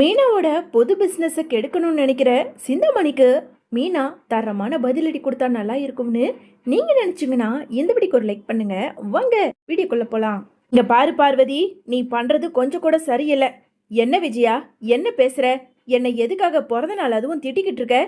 மீனாவோட பொது பிஸ்னஸை கெடுக்கணும்னு நினைக்கிற சிந்தாமணிக்கு மீனா தரமான பதிலடி கொடுத்தா நல்லா இருக்கும்னு நீங்க நினைச்சீங்கன்னா இந்த வீடியோக்கு ஒரு லைக் பண்ணுங்க. வாங்க வீடியோக்குள்ள போலாம். இங்க பாரு பார்வதி நீ பண்றது கொஞ்சம் கூட சரியில்லை. என்ன விஜயா என்ன பேசுற? என்னை எதுக்காக பிறந்த நாள் அதுவும் திட்டிக்கிட்டு இருக்க?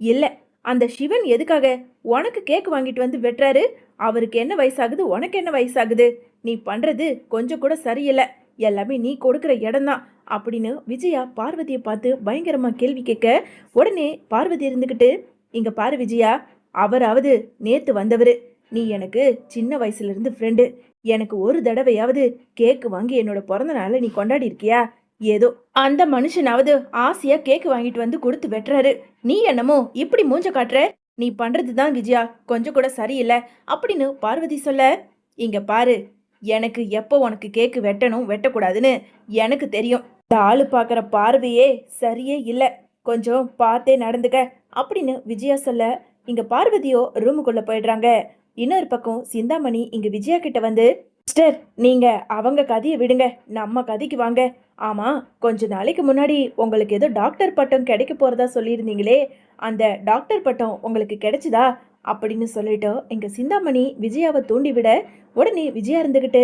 இல்ல அந்த சிவன் எதுக்காக உனக்கு கேக் வாங்கிட்டு வந்து வெட்டுறாரு? அவருக்கு என்ன வயசாகுது? உனக்கு என்ன வயசாகுது? நீ பண்றது கொஞ்சம் கூட சரியில்லை. எல்லாமே நீ கொடுக்குற இடம் தான் அப்படின்னு விஜயா பார்வதியை பார்த்து பயங்கரமாக கேள்வி கேட்க உடனே பார்வதி இருந்துக்கிட்டு இங்கே பாரு விஜயா அவராவது நேத்து வந்தவர். நீ எனக்கு சின்ன வயசுலேருந்து ஃப்ரெண்டு எனக்கு ஒரு தடவையாவது கேக்கு வாங்கி என்னோட பிறந்த நாளை நீ கொண்டாடி இருக்கியா? ஏதோ. அந்த மனுஷனாவது ஆசையா கேக்கு வாங்கிட்டு வந்து கொடுத்து வெட்டுறாரு. நீ என்னமோ இப்படி மூஞ்ச காட்டுற? நீ பண்றது தான் விஜயா கொஞ்சம் கூட சரியில்லை. அப்படின்னு பார்வதி சொல்ல இங்க பாரு எனக்கு எப்போ உனக்கு கேக்கு வெட்டணும் வெட்டக்கூடாதுன்னு எனக்கு தெரியும். இந்த ஆளு பார்க்குற பார்வையே சரியே இல்லை. கொஞ்சம் பார்த்தே நடந்துக்க அப்படின்னு விஜயா சொல்ல இங்க பார்வதியோ ரூமுக்குள்ள போயிடுறாங்க. இன்னொரு பக்கம் சிந்தாமணி இங்க விஜயா கிட்ட வந்து சிஸ்டர் நீங்க அவங்க கதையை விடுங்க. நம்ம கதைக்கு வாங்க. ஆமா கொஞ்ச நாளைக்கு முன்னாடி உங்களுக்கு ஏதோ டாக்டர் பட்டம் கிடைக்க போறதா சொல்லியிருந்தீங்களே. அந்த டாக்டர் பட்டம் உங்களுக்கு கிடைச்சதா? அப்படின்னு சொல்லிட்டு எங்க சிந்தாமணி விஜயாவை தூண்டி விட உடனே விஜயா இருந்துகிட்டு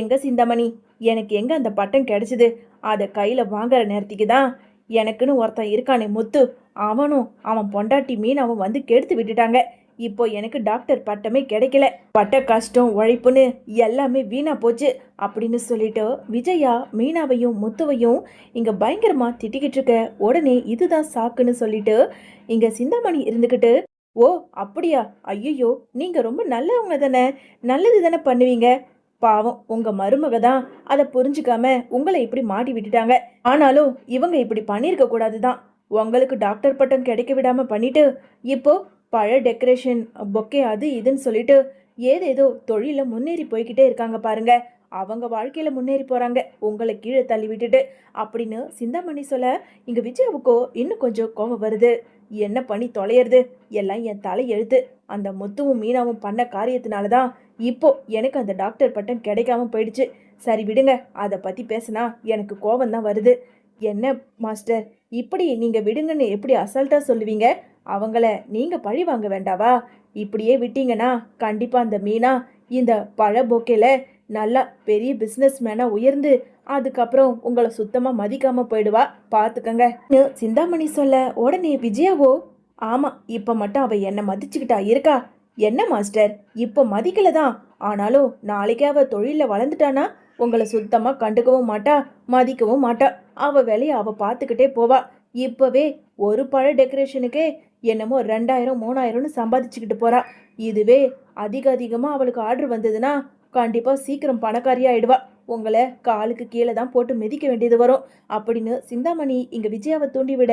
எங்க சிந்தாமணி எனக்கு எங்க அந்த பட்டம் கிடைச்சது? அதை கையில வாங்குற நேரத்துக்கு தான் எனக்குன்னு ஒருத்தன் இருக்கானே முத்து. அவனும் அவன் பொண்டாட்டி மீன் அவன் வந்து கெடுத்து விட்டுட்டாங்க. இப்போ எனக்கு டாக்டர் பட்டமே கிடைக்கல. பட்ட கஷ்டம் உழைப்புன்னு எல்லாமே வீணா போச்சு அப்படின்னு சொல்லிட்டு விஜயா மீனாவையும் முத்துவையும் இங்க பயங்கரமா திட்டிக்கிட்டு இருக்க. உடனே இதுதான் சாக்குன்னு சொல்லிட்டு இங்க சிந்தாமணி இருந்துக்கிட்டு ஓ அப்படியா? ஐயையோ நீங்கள் ரொம்ப நல்லவங்க தானே? நல்லது தானே பண்ணுவீங்க? பாவம் உங்க மருமக தான். அதை புரிஞ்சுக்காம உங்களை இப்படி மாட்டி விட்டுட்டாங்க. ஆனாலும் இவங்க இப்படி பண்ணியிருக்க கூடாது தான். உங்களுக்கு டாக்டர் பட்டம் கிடைக்க விடாம பண்ணிட்டு இப்போ பழ டெக்கரேஷன் பொக்கே அது இதுன்னு சொல்லிட்டு ஏதேதோ தொழில முன்னேறி போய்கிட்டே இருக்காங்க பாருங்க. அவங்க வாழ்க்கையில் முன்னேறி போகிறாங்க உங்களை கீழே தள்ளி விட்டுட்டு. அப்படின்னு சிந்தாமணி சொல்ல இங்கே விஜயாவுக்கோ இன்னும் கொஞ்சம் கோபம் வருது. என்ன பண்ணி தொலையிறது? எல்லாம் என் தலை எழுத்து. அந்த முத்துவும் மீனாவும் பண்ண காரியத்தினால தான் இப்போ எனக்கு அந்த டாக்டர் பட்டம் கிடைக்காம போயிடுச்சு. சரி விடுங்க அதை பற்றி பேசினா எனக்கு கோபம் தான் வருது. என்ன மாஸ்டர் இப்படி நீங்கள் விடுங்கன்னு எப்படி அசால்ட்டாக சொல்லுவீங்க? அவங்கள நீங்கள் பழி வாங்க வேண்டாவா? இப்படியே விட்டீங்கன்னா கண்டிப்பாக அந்த மீனா இந்த பழ பொக்கையில் நல்லா பெரிய பிஸ்னஸ் மேனாக உயர்ந்து அதுக்கப்புறம் உங்களை சுத்தமாக மதிக்காமல் போயிடுவா. பார்த்துக்கங்க சிந்தாமணி சொல்ல உடனே விஜயாவோ? ஆமாம் இப்போ மட்டும் அவள் என்னை மதிச்சுக்கிட்டா இருக்கா? என்ன மாஸ்டர் இப்போ மதிக்கல தான். ஆனாலும் நாளைக்கே அவள் தொழிலில் வளர்ந்துட்டானா? உங்களை சுத்தமாக கண்டுக்கவும் மாட்டா மதிக்கவும் மாட்டா. அவள் வேலையை அவள் பார்த்துக்கிட்டே போவா. இப்போவே ஒரு பழ டெக்கரேஷனுக்கே என்னமோ ரெண்டாயிரம் மூணாயிரம்னு சம்பாதிச்சுக்கிட்டு போகிறா இதுவே அதிக அதிகமாக அவளுக்கு ஆர்டர் வந்ததுன்னா கண்டிப்பாக சீக்கிரம் பணக்காரி ஆகிடுவா உங்களை காலுக்கு கீழே தான் போட்டு மிதிக்க வேண்டியது வரும். அப்படின்னு சிந்தாமணி இங்கே விஜயாவை தூண்டி விட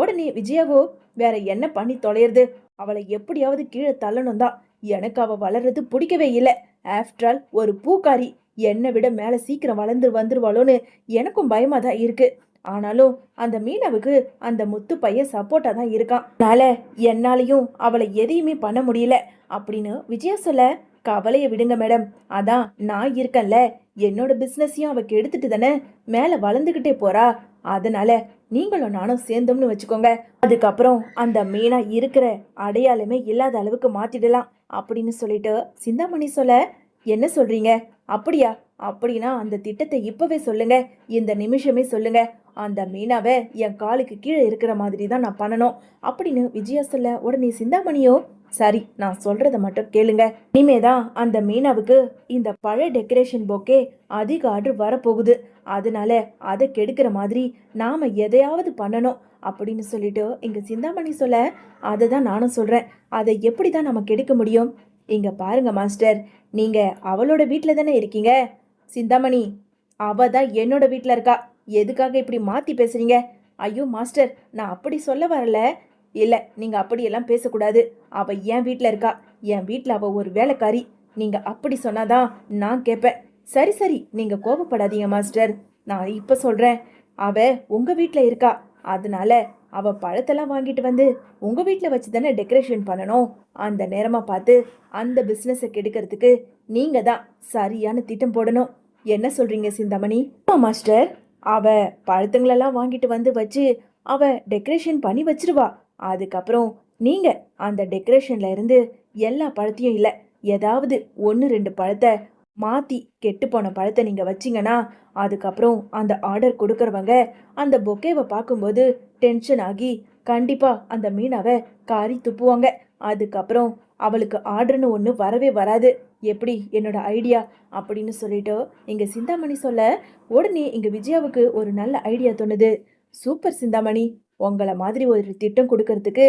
உடனே விஜயாவோ வேற என்ன பண்ணி தொலையிறது? அவளை எப்படியாவது கீழே தள்ளணும் தான். எனக்கு அவள் வளர்றது பிடிக்கவே இல்லை. ஆஃப்டர் ஆல் ஒரு பூக்காரி. என்னை விட மேலே சீக்கிரம் வளர்ந்து வந்துருவாளோன்னு எனக்கும் பயமாக தான் இருக்குது ஆனாலும் அந்த மீனவுக்கு அந்த முத்து பையன் சப்போர்ட்டாக தான் இருக்கான். அதனால் என்னாலையும் அவளை எதையுமே பண்ண முடியல. அப்படின்னு விஜயா சொல்ல கவலையை விடுங்க மேடம் அதான் நான் இருக்கேன்ல. என்னோட பிஸ்னஸையும் அவ கெடுத்துட்டு தானே மேலே வளர்ந்துக்கிட்டே போறா. அதனால நீங்களும் நானும் சேர்ந்தோம்னு வச்சுக்கோங்க. அதுக்கப்புறம் அந்த மீனா இருக்கிற அடையாளமே இல்லாத அளவுக்கு மாத்திடலாம் அப்படின்னு சொல்லிட்டு சிந்தாமணி சொல்ல என்ன சொல்றீங்க? அப்படியா? அப்படின்னா அந்த திட்டத்தை இப்பவே சொல்லுங்க. இந்த நிமிஷமே சொல்லுங்க. அந்த மீனாவை என் காலுக்கு கீழே இருக்கிற மாதிரி தான் நான் பண்ணணும் அப்படின்னு விஜயா சொல்ல உடனே சிந்தாமணியோ சரி நான் சொல்கிறத மட்டும் கேளுங்க. இனிமேதான் அந்த மீனாவுக்கு இந்த பழைய டெக்கரேஷன் போக்கே அதிக ஆர்டர் வரப்போகுது. அதனால அதை கெடுக்கிற மாதிரி நாம் எதையாவது பண்ணணும் அப்படின்னு சொல்லிட்டு இங்கே சிந்தாமணி சொல்ல அதை தான் நானும் சொல்கிறேன் அதை எப்படி தான் நம்ம கெடுக்க முடியும்? இங்கே பாருங்க மாஸ்டர். நீங்கள் அவளோட வீட்டில் தானே இருக்கீங்க? சிந்தாமணி அவ தான் என்னோட வீட்டில் இருக்கா? எதுக்காக இப்படி மாத்தி பேசுறீங்க? ஐயோ மாஸ்டர் நான் அப்படி சொல்ல வரல. இல்லை நீங்கள் அப்படியெல்லாம் பேசக்கூடாது. அவ என் வீட்டில் இருக்கா. என் வீட்டில் அவ ஒரு வேலைக்காரி. நீங்கள் அப்படி சொன்னாதான் நான் கேட்பேன். சரி சரி நீங்கள் கோபப்படாதீங்க மாஸ்டர். நான் இப்போ சொல்கிறேன் அவ உங்கள் வீட்டில் இருக்கா. அதனால அவ பழத்தெல்லாம் வாங்கிட்டு வந்து உங்கள் வீட்டில் வச்சு தானே டெக்கரேஷன் பண்ணணும். அந்த நேரமாக பார்த்து அந்த பிஸ்னஸை கெடுக்கிறதுக்கு நீங்கள் தான் சரியான திட்டம் போடணும். என்ன சொல்கிறீங்க சிந்தாமணி? ஆமா மாஸ்டர். அவள் பழத்துங்களெல்லாம் வாங்கிட்டு வந்து வச்சு அவள் டெக்கரேஷன் பண்ணி வச்சிருவா. அதுக்கப்புறம் நீங்கள் அந்த டெக்கரேஷனில் இருந்து எல்லா பழத்தையும் இல்லை ஏதாவது ஒன்று ரெண்டு பழத்தை மாற்றி கெட்டு போன பழத்தை நீங்கள் வச்சிங்கன்னா அதுக்கப்புறம் அந்த ஆர்டர் கொடுக்குறவங்க அந்த பொக்கேவை பார்க்கும்போது டென்ஷன் ஆகி கண்டிப்பாக அந்த மீனாவை காரி துப்புவாங்க. அதுக்கப்புறம் அவளுக்கு ஆர்டர்னு ஒன்று வரவே வராது. எப்படி என்னோட ஐடியா அப்படின்னு சொல்லிட்டு இங்கே சிந்தாமணி சொல்ல உடனே இங்கே விஜயாவுக்கு ஒரு நல்ல ஐடியா தோணுது. சூப்பர் சிந்தாமணி உங்களை மாதிரி ஒரு திட்டம் கொடுக்கறதுக்கு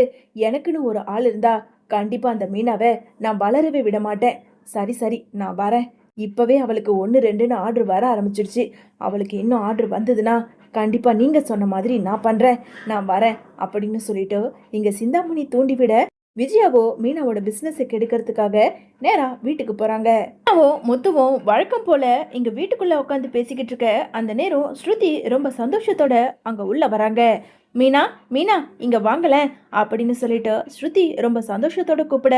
எனக்குன்னு ஒரு ஆள் இருந்தா கண்டிப்பாக அந்த மீனாவை நான் வளரவே விட மாட்டேன். சரி சரி நான் வரேன். இப்போவே அவளுக்கு ஒன்று ரெண்டுன்னு ஆர்டர் வர ஆரம்பிச்சிருச்சு. அவளுக்கு இன்னும் ஆர்டர் வந்ததுன்னா கண்டிப்பாக நீங்கள் சொன்ன மாதிரி நான் பண்ணுறேன் நான் வரேன் அப்படின்னு சொல்லிட்டு இங்கே சிந்தாமணி தூண்டிவிட விஜயாவோ மீனாவோட பிஸ்னஸை கெடுக்கிறதுக்காக நேரா வீட்டுக்கு போகிறாங்க மீனாவும் முத்துவும் வழக்கம் போல் இங்கே வீட்டுக்குள்ளே உட்காந்து பேசிக்கிட்டு இருக்க அந்த நேரம் ஸ்ருதி ரொம்ப சந்தோஷத்தோட அங்கே உள்ளே வராங்க. மீனா மீனா இங்கே வாங்கலை அப்படின்னு சொல்லிட்டு ஸ்ருதி ரொம்ப சந்தோஷத்தோட கூப்பிட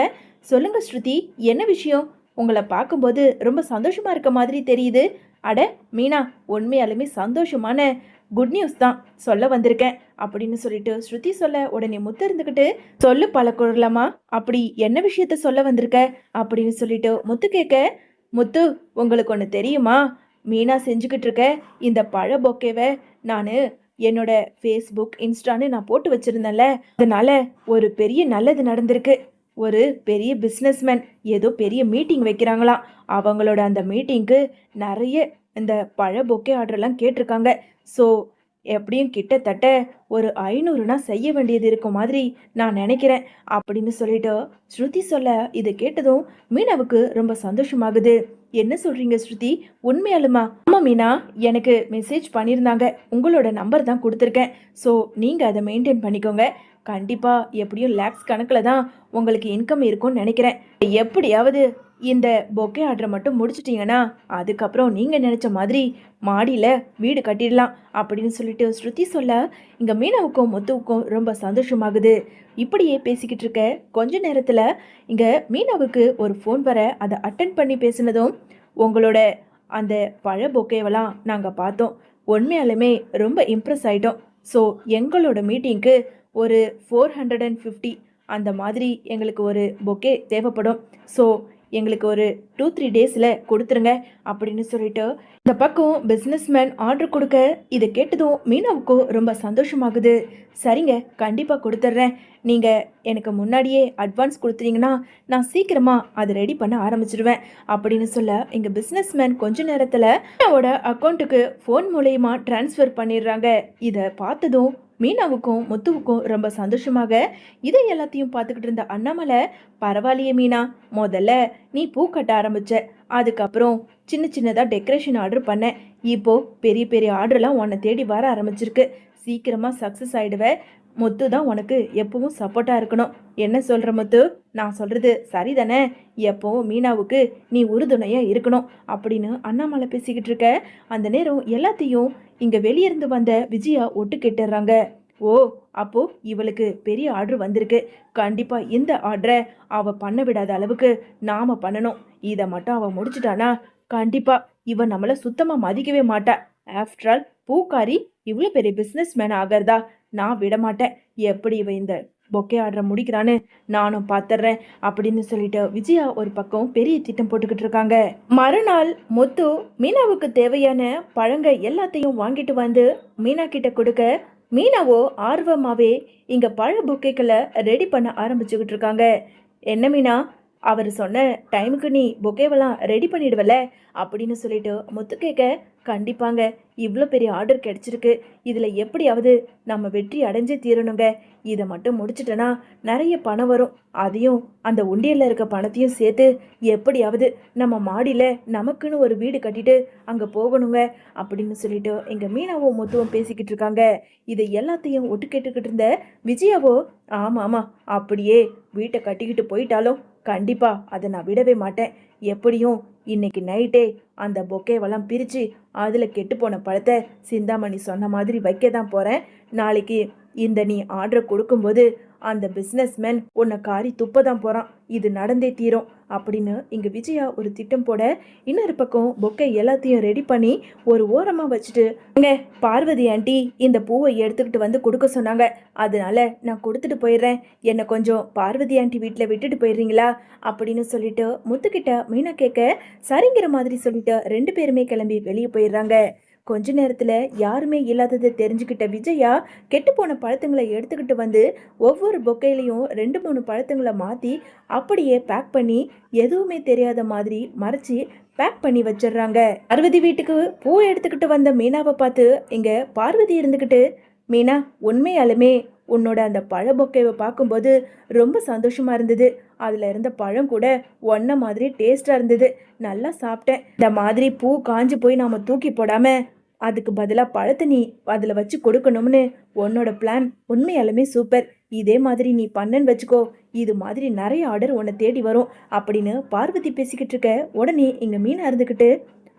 சொல்லுங்கள் ஸ்ருதி என்ன விஷயம்? உங்களை பார்க்கும்போது ரொம்ப சந்தோஷமாக இருக்க மாதிரி தெரியுது. அட மீனா உண்மையாலுமே சந்தோஷமான குட் நியூஸ் தான் சொல்ல வந்திருக்கேன் அப்படின்னு சொல்லிட்டு ஸ்ருதி சொல்ல உடனே முத்து இருந்துக்கிட்டு சொல்லு பல குரலமா அப்படி என்ன விஷயத்த சொல்ல வந்திருக்க? அப்படின்னு சொல்லிட்டு முத்து கேட்க முத்து உங்களுக்கு ஒன்று தெரியுமா? மீனா செஞ்சுக்கிட்டு இருக்க இந்த பழ பொக்கேவை நான் என்னோட ஃபேஸ்புக் இன்ஸ்டான்னு நான் போட்டு வச்சிருந்தேன்ல அதனால ஒரு பெரிய நல்லது நடந்திருக்கு. ஒரு பெரிய பிஸ்னஸ்மேன் ஏதோ பெரிய மீட்டிங் வைக்கிறாங்களாம் அவங்களோட அந்த மீட்டிங்க்கு நிறைய இந்த பழ பொக்கே ஆர்டர்லாம் கேட்டிருக்காங்க. ஸோ எப்படியும் கிட்டத்தட்ட ஒரு ஐநூறுனா செய்ய வேண்டியது இருக்கும் மாதிரி நான் நினைக்கிறேன் அப்படின்னு சொல்லிட்டு ஸ்ருதி சொல்ல இதை கேட்டதும் மீனாவுக்கு ரொம்ப சந்தோஷமாகுது. என்ன சொல்றீங்க ஸ்ருதி? உண்மையாலுமா? ஆமாம் மீனா எனக்கு மெசேஜ் பண்ணியிருந்தாங்க உங்களோட நம்பர் தான் கொடுத்துருக்கேன். ஸோ நீங்கள் அதை மெயின்டைன் பண்ணிக்கோங்க. கண்டிப்பாக எப்படியும் லேக்ஸ் கணக்கில் தான் உங்களுக்கு இன்கம் இருக்கும்னு நினைக்கிறேன். எப்படியாவது இந்த பொக்கே ஆர்டரை மட்டும் முடிச்சிட்டிங்கன்னா அதுக்கப்புறம் நீங்கள் நினச்ச மாதிரி மாடியில் வீடு கட்டிடலாம் அப்படின்னு சொல்லிட்டு ஸ்ருதி சொல்ல இங்கே மீனாவுக்கும் முத்துவுக்கும் ரொம்ப சந்தோஷமாகுது. இப்படியே பேசிக்கிட்டு இருக்க கொஞ்ச நேரத்தில் இங்கே மீனாவுக்கு ஒரு ஃபோன் வர அதை அட்டன் பண்ணி பேசினதும் உங்களோட அந்த பழ பொக்கேவெல்லாம் நாங்கள் பார்த்தோம். உண்மையாலுமே ரொம்ப இம்ப்ரெஸ் ஆகிட்டோம் ஸோ எங்களோட மீட்டிங்க்கு ஒரு ஃபோர் ஹண்ட்ரட் அண்ட் ஃபிஃப்டி அந்த மாதிரி எங்களுக்கு ஒரு பொக்கே தேவைப்படும். ஸோ எங்களுக்கு ஒரு டூ த்ரீ டேஸில் கொடுத்துருங்க அப்படின்னு சொல்லிட்டு இந்த பக்கம் பிஸ்னஸ்மேன் ஆர்டர் கொடுக்க இதை கேட்டதும் மீனாவுக்கும் ரொம்ப சந்தோஷமாகுது. சரிங்க கண்டிப்பாக கொடுத்துட்றேன். நீங்கள் எனக்கு முன்னாடியே அட்வான்ஸ் கொடுத்துட்டீங்கன்னா நான் சீக்கிரமாக அதை ரெடி பண்ண ஆரம்பிச்சிடுவேன் அப்படின்னு சொல்ல எங்கள் பிஸ்னஸ்மேன் கொஞ்ச நேரத்தில் மீனாவோட அக்கௌண்ட்டுக்கு ஃபோன் மூலயமா ட்ரான்ஸ்ஃபர் பண்ணிடுறாங்க. இதை பார்த்ததும் மீனாவுக்கும் முத்துவுக்கும் ரொம்ப சந்தோஷமாக இதை எல்லாத்தையும் பார்த்துக்கிட்டு இருந்த அண்ணாமலை பரவாயில்லையே மீனா முதல்ல நீ பூ கட்ட ஆரம்பிச்ச. அதுக்கப்புறம் சின்ன சின்னதாக டெக்கரேஷன் ஆர்டர் பண்ண. இப்போ பெரிய பெரிய ஆர்டர்லாம் உன்னை தேடி வர ஆரம்பிச்சிருக்கு. சீக்கிரமாக சக்ஸஸ் ஆகிடுவேன் முத்து தான் உனக்கு எப்பவும் சப்போர்ட்டாக இருக்கணும். என்ன சொல்கிற முத்து? நான் சொல்கிறது சரிதானே? எப்போவும் மீனாவுக்கு நீ உறுதுணையாக இருக்கணும் அப்படின்னு அண்ணாமலை பேசிக்கிட்டு இருக்க. அந்த நேரம் எல்லாத்தையும் இங்கே வெளியிருந்து வந்த விஜயா ஒட்டு கேட்டுறாங்க. ஓ அப்போ இவளுக்கு பெரிய ஆர்டர் வந்திருக்கு. கண்டிப்பாக இந்த ஆர்டரை அவள் பண்ண விடாத அளவுக்கு நாம் பண்ணணும். இதை மட்டும் அவள் முடிச்சிட்டானா? கண்டிப்பாக இவன் நம்மளை சுத்தமாக மதிக்கவே மாட்டா. ஆஃப்டர் ஆல் பூக்காரி இவ்வளோ பெரிய பிஸ்னஸ் மேன் ஆகிறதா? நான் விடமாட்டேன். எப்படி இவ இந்த பொக்கே ஆர்டர் முடிக்கிறான்னு நானும் பார்த்துட்றேன் அப்படின்னு சொல்லிட்டு விஜயா ஒரு பக்கம் பெரிய திட்டம் போட்டுக்கிட்டு இருக்காங்க. மறுநாள் முத்து மீனாவுக்கு தேவையான பழங்க எல்லாத்தையும் வாங்கிட்டு வந்து மீனா கிட்ட கொடுக்க மீனாவோ ஆர்வமாகவே இங்கே பழ பொக்கேக்களை ரெடி பண்ண ஆரம்பிச்சுக்கிட்டு இருக்காங்க. என்ன மீனா? அவர் சொன்ன டைமுக்கு நீ பொக்கேவெல்லாம் ரெடி பண்ணிடுவல அப்படின்னு சொல்லிட்டு முத்து கேட்க கண்டிப்பாங்க இவ்வளோ பெரிய ஆர்டர் கிடச்சிருக்கு. இதில் எப்படியாவது நம்ம வெற்றி அடைஞ்சே தீரணுங்க. இதை மட்டும் முடிச்சிட்டேன்னா நிறைய பணம் வரும். அதையும் அந்த உண்டியலில் இருக்க பணத்தையும் சேர்த்து எப்படியாவது நம்ம மாடியில் நமக்குன்னு ஒரு வீடு கட்டிட்டு அங்கே போகணுங்க அப்படின்னு சொல்லிட்டு எங்கள் மீனாவும் முத்துவும் பேசிக்கிட்டு இருக்காங்க. இதை எல்லாத்தையும் ஒட்டு கேட்டுக்கிட்டு இருந்த விஜயாவோ ஆமாம் ஆமாம் அப்படியே வீட்டை கட்டிக்கிட்டு போயிட்டாலும் கண்டிப்பாக அதை நான் விடவே மாட்டேன். எப்படியும் இன்னைக்கு நைட்டே அந்த பொக்கேவெல்லாம் பிரித்து அதில் கெட்டுப்போன பழத்தை சிந்தாமணி சொன்ன மாதிரி வைக்க தான் போகிறேன் நாளைக்கு இந்த நீ ஆர்டர் கொடுக்கும்போது அந்த பிஸ்னஸ்மேன் உன்னை காரி துப்பதான் போகிறான் இது நடந்தே தீரும். அப்படின்னு இங்கே விஜயா ஒரு திட்டம் போட இன்னொரு பக்கம் பொக்கை எல்லாத்தையும் ரெடி பண்ணி ஒரு ஓரமாக வச்சுட்டு "இங்க, பார்வதி ஆண்டி இந்த பூவை எடுத்துக்கிட்டு வந்து கொடுக்க சொன்னாங்க. அதனால நான் கொடுத்துட்டு போயிடுறேன். என்னை கொஞ்சம் பார்வதி ஆண்டி வீட்டில் விட்டுட்டு போயிடுறீங்களா? அப்படின்னு சொல்லிட்டு முத்துக்கிட்ட மீனா கேட்க சரிங்கிற மாதிரி சொல்லிட்டு ரெண்டு பேருமே கிளம்பி வெளியே போயிடுறாங்க. கொஞ்ச நேரத்தில் யாருமே இல்லாததை தெரிஞ்சுக்கிட்ட விஜயா கெட்டுப்போன பழத்துங்களை எடுத்துக்கிட்டு வந்து ஒவ்வொரு பொக்கையிலையும் ரெண்டு மூணு பழத்துங்களை மாற்றி அப்படியே பேக் பண்ணி எதுவுமே தெரியாத மாதிரி மறைச்சி பேக் பண்ணி வச்சிடுறாங்க. பார்வதி வீட்டுக்கு பூ எடுத்துக்கிட்டு வந்த மீனாவை பார்த்து இங்கே பார்வதி இருந்துக்கிட்டு மீனா உண்மையாலுமே உன்னோட அந்த பழ பொக்கைவை பார்க்கும்போது ரொம்ப சந்தோஷமாக இருந்தது. அதில் இருந்த பழம் கூட ஒன்ன மாதிரி டேஸ்ட்டாக இருந்தது. நல்லா சாப்பிட்டேன். இந்த மாதிரி பூ காஞ்சு போய் நாம தூக்கி போடாமல் அதுக்கு பதிலாக பழத்தை நீ அதில் வச்சு கொடுக்கணும்னு உன்னோட பிளான் உண்மையாலுமே சூப்பர் இதே மாதிரி நீ பண்ணன்னு வச்சுக்கோ. இது மாதிரி நிறைய ஆர்டர் உன்னை தேடி வரும். அப்படின்னு பார்வதி பேசிக்கிட்டு இருக்க உடனே இங்கே மீன் இருந்துக்கிட்டு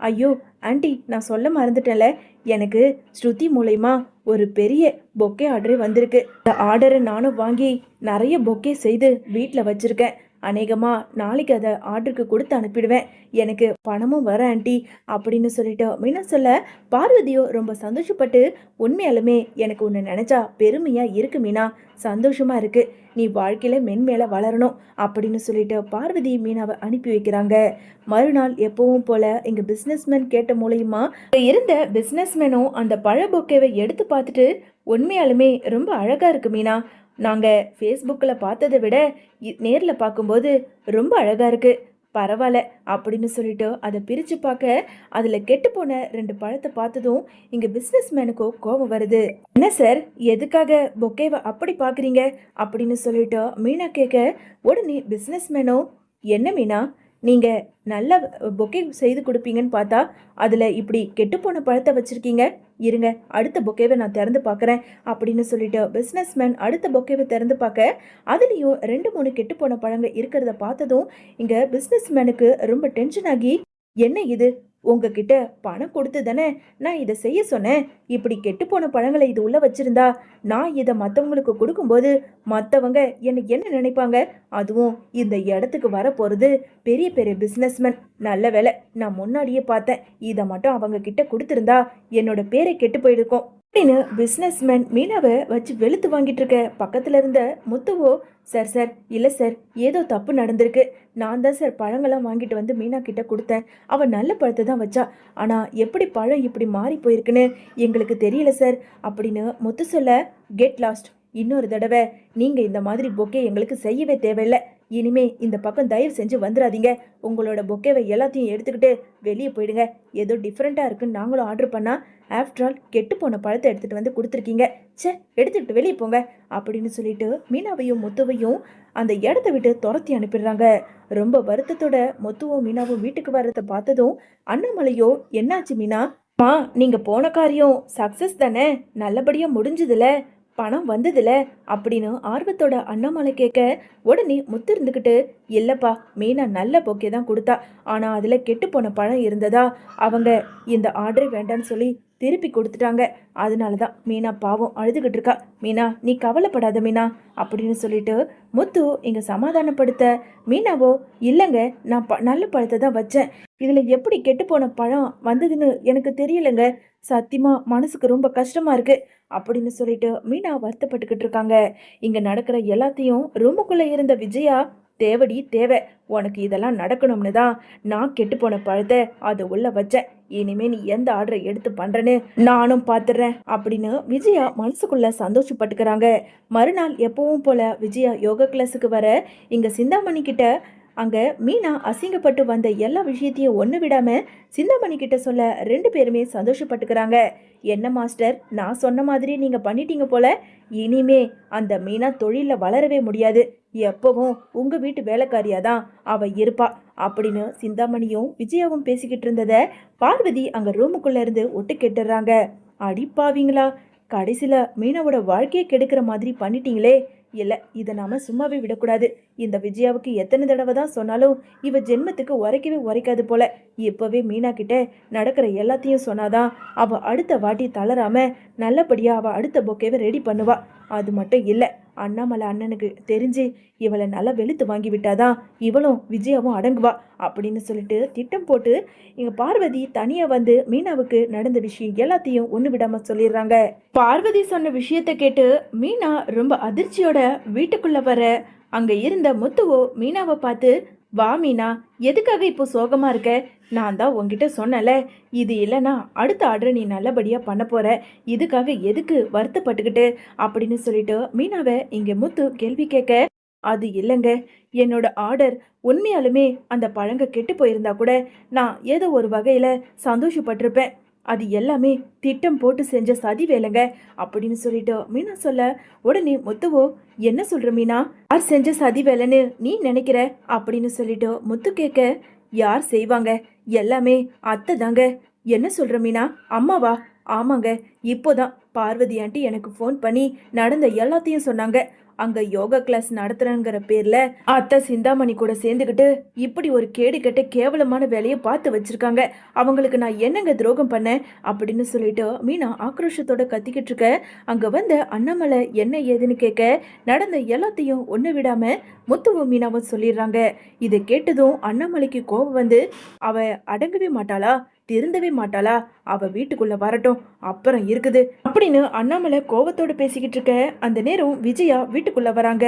ஐயோ ஆண்டி நான் சொல்ல மறந்துட்டேன்ல. எனக்கு ஸ்ருதி மூலயமா ஒரு பெரிய பொக்கே ஆர்டர் வந்திருக்கு. இந்த ஆர்டரை நானும் வாங்கி நிறைய பொக்கே செய்து வீட்டில் வச்சுருக்கேன். அநேகமாக நாளைக்கு அதை ஆர்டருக்கு கொடுத்து அனுப்பிடுவேன். எனக்கு பணமும் வர ஆண்டி அப்படின்னு சொல்லிட்டு மீனா சொல்ல பார்வதியோ ரொம்ப சந்தோஷப்பட்டு உண்மையாலுமே எனக்கு ஒன்று நினச்சா பெருமையாக இருக்கு மீனா. சந்தோஷமாக இருக்குது நீ வாழ்க்கையில் மென்மேலே வளரணும் அப்படின்னு சொல்லிட்டு பார்வதி மீனாவை அனுப்பி வைக்கிறாங்க. மறுநாள் எப்பவும் போல எங்கள் பிஸ்னஸ்மேன் கேட்ட மூலயமா இருந்த பிஸ்னஸ்மேனும் அந்த பழ பொக்கேவை எடுத்து பார்த்துட்டு உண்மையாலுமே ரொம்ப அழகாக இருக்கு மீனா. நாங்கள் ஃபேஸ்புக்கில் பார்த்ததை விட நேரில் பார்க்கும்போது ரொம்ப அழகாக இருக்குது பரவாயில்ல அப்படின்னு சொல்லிட்டு அதை பிரித்து பார்க்க அதில் கெட்டு போன ரெண்டு பழத்தை பார்த்ததும் இங்கே பிஸ்னஸ் மேனுக்கோ கோபம் வருது. என்ன சார் எதுக்காக பொக்கேவை அப்படி பார்க்குறீங்க? அப்படின்னு சொல்லிட்டு மீனா கேட்க உடனே பிஸ்னஸ் மேனோ என்ன மீனா நீங்கள் நல்ல பொக்கே செய்து கொடுப்பீங்கன்னு பார்த்தா அதில் இப்படி கெட்டுப்போன பழத்தை வச்சுருக்கீங்க? இருங்க அடுத்த பொக்கேவை நான் திறந்து பார்க்குறேன் அப்படின்னு சொல்லிட்டு பிஸ்னஸ்மேன் அடுத்த பொக்கேவை திறந்து பார்க்க அதுலேயும் ரெண்டு மூணு கெட்டுப்போன பழங்க இருக்கிறத பார்த்ததும் இங்கே பிஸ்னஸ்மேனுக்கு ரொம்ப டென்ஷன் ஆகி என்ன இது? உங்ககிட்ட பணம் கொடுத்து தானே நான் இதை செய்ய சொன்னேன். இப்படி கெட்டுப்போன பழங்களை இது உள்ளே வச்சிருந்தா நான் இதை மற்றவங்களுக்கு கொடுக்கும்போது மற்றவங்க என்னை என்ன நினைப்பாங்க? அதுவும் இந்த இடத்துக்கு வர போகிறது பெரிய பெரிய பிஸ்னஸ்மேன் நல்ல வேலை நான் முன்னாடியே பார்த்தேன். இதை மட்டும் அவங்க கிட்ட கொடுத்துருந்தா என்னோட பேரை கெட்டு போயிருக்கும். அப்படின்னு பிஸ்னஸ்மேன் மீனாவை வச்சு வெளுத்து வாங்கிட்டு இருக்க. பக்கத்துல இருந்த முத்துவோ சார் சார் இல்லை சார் ஏதோ தப்பு நடந்திருக்கு. நான் தான் சார் பழங்கள்லாம் வாங்கிட்டு வந்து மீனா கிட்ட கொடுத்தேன். அவன் நல்ல பழத்தை தான் வச்சா. ஆனால் எப்படி பழம் இப்படி மாறி போயிருக்குன்னு எங்களுக்கு தெரியல சார் அப்படின்னு முத்து சொல்ல கெட் லாஸ்ட். இன்னொரு தடவை. நீங்கள் இந்த மாதிரி பொக்கே எங்களுக்கு செய்யவே தேவையில்லை. இனிமே இந்த பக்கம் தயவு செஞ்சு வந்துடாதீங்க. உங்களோட பொக்கேவை எல்லாத்தையும் எடுத்துக்கிட்டு வெளியே போயிடுங்க. ஏதோ டிஃப்ரெண்ட்டாக இருக்குன்னு நாங்களும் ஆர்டர் பண்ணால் ஆஃப்டர் ஆல் கெட்டு போன பழத்தை எடுத்துகிட்டு வந்து கொடுத்துருக்கீங்க. ச்சே எடுத்துக்கிட்டு வெளியே போங்க அப்படின்னு சொல்லிட்டு மீனாவையும் முத்துவையும் அந்த இடத்த விட்டு துரத்தி அனுப்பிடுறாங்க. ரொம்ப வருத்தத்தோட முத்துவும் மீனாவும் வீட்டுக்கு வர்றதை பார்த்ததும் அண்ணாமலையோ என்னாச்சு மீனா? மா நீங்கள் போன காரியம் சக்ஸஸ் தானே? நல்லபடியாக முடிஞ்சுதுல? பணம் வந்ததுல அப்படின்னு ஆர்வத்தோட அண்ணாமலை கேட்க உடனே முத்து இருந்துக்கிட்டு இல்லைப்பா மீனா நல்ல பொக்கே தான் கொடுத்தா. ஆனால் அதில் கெட்டு போன பணம் இருந்ததா? அவங்க இந்த ஆர்டர் வேண்டான்னு சொல்லி திருப்பி கொடுத்துட்டாங்க. அதனால தான் மீனா பாவம் அழுதுகிட்டு இருக்கா. மீனா நீ கவலைப்படாத மீனா அப்படின்னு சொல்லிட்டு முத்து இங்கே சமாதானப்படுத்த மீனாவோ இல்லைங்க நான் ப நல்ல பழத்தை தான் வச்சேன். இதில் எப்படி கெட்டுப்போன பழம் வந்ததுன்னு எனக்கு தெரியலைங்க. சத்தியமா மனசுக்கு ரொம்ப கஷ்டமா இருக்கு அப்படின்னு சொல்லிட்டு மீனா வருத்தப்பட்டுக்கிட்டு இருக்காங்க. இங்க நடக்கிற எல்லாத்தையும் ரூமுக்குள்ள இருந்த விஜயா தேவடி தேவை உனக்கு இதெல்லாம் நடக்கணும்னு தான் நான் கெட்டு போன பழத்தை அதை உள்ள வச்சேன். இனிமே நீ எந்த ஆர்டரை எடுத்து பண்றேன்னு நானும் பார்த்துடுறேன் அப்படின்னு விஜயா மனசுக்குள்ள சந்தோஷப்பட்டுக்கிறாங்க. மறுநாள் எப்பவும் போல விஜயா யோகா கிளாஸுக்கு வர இங்க சிந்தாமணி கிட்ட அங்கே மீனா அசிங்கப்பட்டு வந்த எல்லா விஷயத்தையும் ஒன்று விடாமல் சிந்தாமணி கிட்ட சொல்ல ரெண்டு பேருமே சந்தோஷப்பட்டுக்கிறாங்க. என்ன மாஸ்டர் நான் சொன்ன மாதிரி நீங்கள் பண்ணிட்டீங்க போல இனிமே அந்த மீனா தொழிலில் வளரவே முடியாது. எப்பவும் உங்கள் வீட்டு வேலைக்காரியாக தான் அவள் இருப்பா. அப்படின்னு சிந்தாமணியும் விஜயாவும் பேசிக்கிட்டு இருந்ததை பார்வதி அங்கே ரூமுக்குள்ளே இருந்து ஒட்டு கெட்டுறாங்க. அடிப்பாவீங்களா கடைசியில் மீனாவோட வாழ்க்கையை கெடுக்கிற மாதிரி பண்ணிட்டீங்களே. இல்லை இதை நாம சும்மாவே விடக்கூடாது. இந்த விஜயாவுக்கு எத்தனை தடவை தான் சொன்னாலும் இவ ஜென்மத்துக்கு உரைக்கவே உரைக்காது போல. இப்போவே மீனா கிட்ட நடக்கிற எல்லாத்தையும் சொன்னாதான் அவ அடுத்த வாட்டி தளராம நல்லபடியா அவ அடுத்த பொக்கேவை ரெடி பண்ணுவா. அது மட்டும் இல்லை அண்ணாமலை அண்ணனுக்கு தெரிஞ்சு இவளை நல்லா வெளுத்து வாங்கி விட்டாதான் இவளும் விஜயாவும் அடங்குவா அப்படின்னு சொல்லிட்டு திட்டம் போட்டு இங்க பார்வதி தனியா வந்து மீனாவுக்கு நடந்த விஷயம் எல்லாத்தையும் ஒண்ணு விடாம சொல்லிடுறாங்க. பார்வதி சொன்ன விஷயத்தை கேட்டு மீனா ரொம்ப அதிர்ச்சியோட வீட்டுக்குள்ள வர அங்க இருந்த முத்துவோ மீனாவை பார்த்து வா மீனா எதுக்காக இப்போ சோகமா இருக்க? நான் தான் உங்ககிட்ட சொன்னல இது இல்லைன்னா அடுத்த ஆர்டரை நீ நல்லபடியாக பண்ண போகிற இதுக்காக எதுக்கு வருத்தப்பட்டுக்கிட்டு அப்படின்னு சொல்லிட்டு மீனாவை இங்கே முத்து கேள்வி கேட்க அது இல்லைங்க. என்னோட ஆர்டர் உண்மையாலுமே அந்த பழங்க கெட்டு போயிருந்தா கூட நான் ஏதோ ஒரு வகையில் சந்தோஷப்பட்டிருப்பேன். அது எல்லாமே திட்டம் போட்டு செஞ்ச சதி வேலைங்க அப்படின்னு சொல்லிட்டு மீனா சொல்ல உடனே முத்துவோ என்ன சொல்ற மீனா? யார் செஞ்ச சதி வேலைன்னு நீ நினைக்கிற? அப்படின்னு சொல்லிட்டு முத்து கேட்க யார் செய்வாங்க? எல்லாமே அத்தை தாங்க. என்ன சொல்கிற மீனா? அம்மாவா? ஆமாங்க. இப்போதான் பார்வதி ஆண்டி எனக்கு ஃபோன் பண்ணி நடந்த எல்லாத்தையும் சொன்னாங்க. அங்க யோகா கிளாஸ் நடத்துறேங்கிற பேர்ல அத்தை சிந்தாமணி கூட சேர்ந்துக்கிட்டு இப்படி ஒரு கேடு கெட்ட கேவலமான வேலையை பார்த்து வச்சிருக்காங்க. அவங்களுக்கு நான் என்னங்க துரோகம் பண்ணேன்? அப்படின்னு சொல்லிட்டு மீனா ஆக்ரோஷத்தோட கத்திக்கிட்டு இருக்க. அங்க வந்த அண்ணாமலை என்ன ஏதுன்னு கேட்க நடந்த எல்லாத்தையும் ஒன்று விடாம முத்துவும் மீனாவும் சொல்லிடுறாங்க. இதை கேட்டதும் அண்ணாமலைக்கு கோபம் வந்து அவ அடங்கவே மாட்டாளா? திருந்தவே மாட்டாளா? அவ வீட்டுக்குள்ள வரட்டும். அப்புறம் இருக்குது. அப்படின்னு அண்ணாமலை கோவத்தோடு பேசிக்கிட்டு இருக்க அந்த நேரம் விஜயா வீட்டுக்குள்ள வராங்க.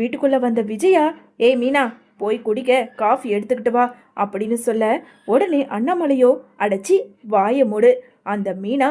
வீட்டுக்குள்ள வந்த விஜயா ஏய் மீனா போய் குடிக்க காஃபி எடுத்துக்கிட்டு வா அப்படின்னு சொல்ல உடனே அண்ணாமலையோ அடைச்சி வாய மூடு. அந்த மீனா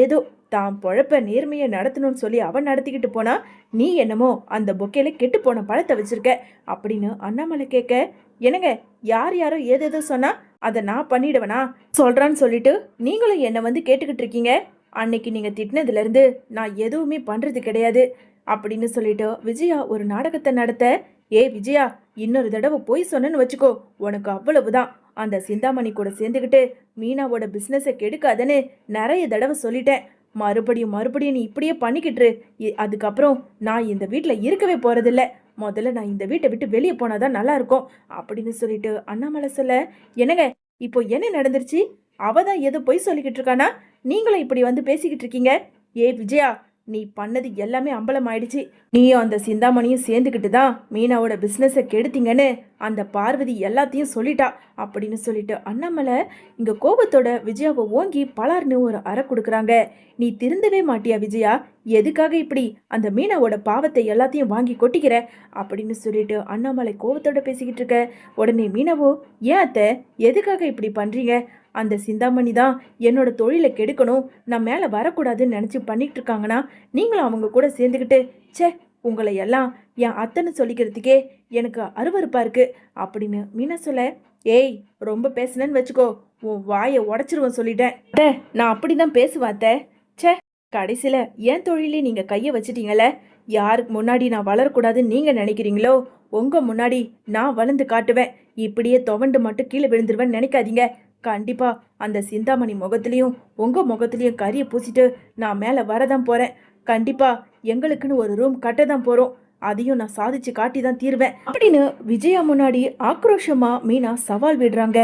ஏதோ தான் பொழப்ப நேர்மையை நடத்தணும்னு சொல்லி அவன் நடத்திக்கிட்டு போனா நீ என்னமோ அந்த பொக்கையில கெட்டு போன பழத்தை வச்சிருக்க அப்படின்னு அண்ணாமலை கேட்க என்னங்க யார் யாரோ ஏதேதோ சொன்னா அதை நான் பண்ணிடுவேனா? சொல்கிறான்னு சொல்லிட்டு நீங்களும் என்னை வந்து கேட்டுக்கிட்டு இருக்கீங்க. அன்னைக்கு நீங்கள் திட்டினதுலேருந்து நான் எதுவுமே பண்ணுறது கிடையாது அப்படின்னு சொல்லிட்டு விஜயா ஒரு நாடகத்தை நடத்த ஏ விஜயா இன்னொரு தடவை போய் சொன்னேன்னு வச்சுக்கோ உனக்கு அவ்வளவுதான். அந்த சிந்தாமணி கூட சேர்ந்துக்கிட்டு மீனாவோட பிஸ்னஸை கெடுக்காதன்னு நிறைய தடவை சொல்லிட்டேன். மறுபடியும் மறுபடியும் நீ இப்படியே பண்ணிக்கிட்டுரு இ- அதுக்கப்புறம் நான் இந்த வீட்டில் இருக்கவே போகிறதில்ல முதல்ல நான் இந்த வீட்டை விட்டு வெளியே போனாதான் நல்லா இருக்கும். அப்படின்னு சொல்லிட்டு அண்ணாமலை சொல்ல என்னங்க இப்போ என்ன நடந்துருச்சு? அவ தான் எது பொய் சொல்லிக்கிட்டு இருக்கானா? நீங்களும் இப்படி வந்து பேசிக்கிட்டு இருக்கீங்க? ஏ விஜயா நீ பண்ணது எல்லாமே அம்பலம் ஆயிடுச்சு. நீயும் அந்த சிந்தாமணியும் சேர்ந்துக்கிட்டு தான் மீனாவோட பிஸ்னஸை கெடுத்தீங்கன்னு அந்த பார்வதி எல்லாத்தையும் சொல்லிட்டா. அப்படின்னு சொல்லிட்டு அண்ணாமலை இங்கே கோபத்தோட விஜயாவை ஓங்கி பலார்னு ஒரு அறை கொடுக்குறாங்க. நீ திருந்தவே மாட்டியா விஜயா? எதுக்காக இப்படி அந்த மீனாவோட பாவத்தை எல்லாத்தையும் வாங்கி கொட்டிக்கிற? அப்படின்னு சொல்லிட்டு அண்ணாமலை கோபத்தோட பேசிக்கிட்டு இருக்க. உடனே மீனாவோ ஏன் அத்தை? எதுக்காக இப்படி பண்ணுறீங்க அந்த சிந்தாமணி தான் என்னோட தொழிலை கெடுக்கணும் நான் மேலே வரக்கூடாதுன்னு நினச்சி பண்ணிகிட்டு இருக்காங்கன்னா நீங்களும் அவங்க கூட சேர்ந்துக்கிட்டு ச்சே உங்களை எல்லாம் என் அத்தைன்னு சொல்லிக்கிறதுக்கே எனக்கு அருவருப்பாக இருக்குது அப்படின்னு மீனா சொல்ல ஏய் ரொம்ப பேசுனேன்னு வச்சுக்கோ உன் வாயை உடச்சிருவேன் சொல்லிட்டேன். அத்தை நான் அப்படி தான் பேசுவாத்த சே ச்சே கடைசியில் என் தொழிலே நீங்கள் கையை வச்சிட்டீங்களே யாருக்கு முன்னாடி நான் வளரக்கூடாதுன்னு நீங்கள் நினைக்கிறீங்களோ உங்கள் முன்னாடி நான் வளர்ந்து காட்டுவேன். இப்படியே துவண்டு மட்டும் கீழே விழுந்துருவேன்னு நினைக்காதீங்க. கண்டிப்பாக அந்த சிந்தாமணி முகத்துலேயும் உங்கள் முகத்துலேயும் கறியை பூசிட்டு நான் மேலே வரதான் போகிறேன் கண்டிப்பாக எங்களுக்குன்னு ஒரு ரூம் கட்ட தான் போகிறோம் அதையும் நான் சாதிச்சு காட்டி தான் தீருவேன். அப்படின்னு விஜயா முன்னாடி ஆக்ரோஷமாக மீனா சவால் விடுறாங்க.